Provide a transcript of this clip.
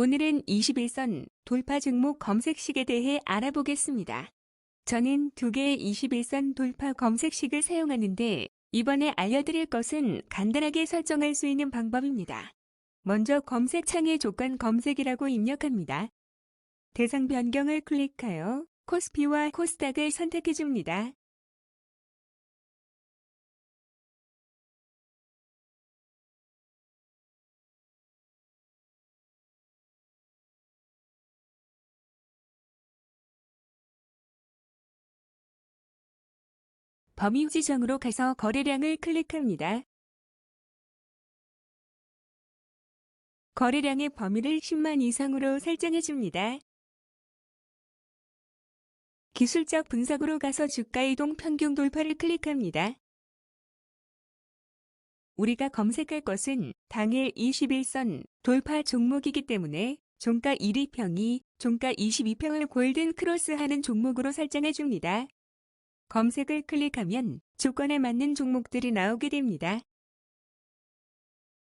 오늘은 21선 돌파 종목 검색식에 대해 알아보겠습니다. 저는 두 개의 21선 돌파 검색식을 사용하는데 이번에 알려드릴 것은 간단하게 설정할 수 있는 방법입니다. 먼저 검색창에 조건 검색이라고 입력합니다. 대상 변경을 클릭하여 코스피와 코스닥을 선택해 줍니다. 범위 지정으로 가서 거래량을 클릭합니다. 거래량의 범위를 10만 이상으로 설정해 줍니다. 기술적 분석으로 가서 주가 이동 평균 돌파를 클릭합니다. 우리가 검색할 것은 당일 21선 돌파 종목이기 때문에 종가 1위평이 종가 22평을 골든 크로스하는 종목으로 설정해 줍니다. 검색을 클릭하면 조건에 맞는 종목들이 나오게 됩니다.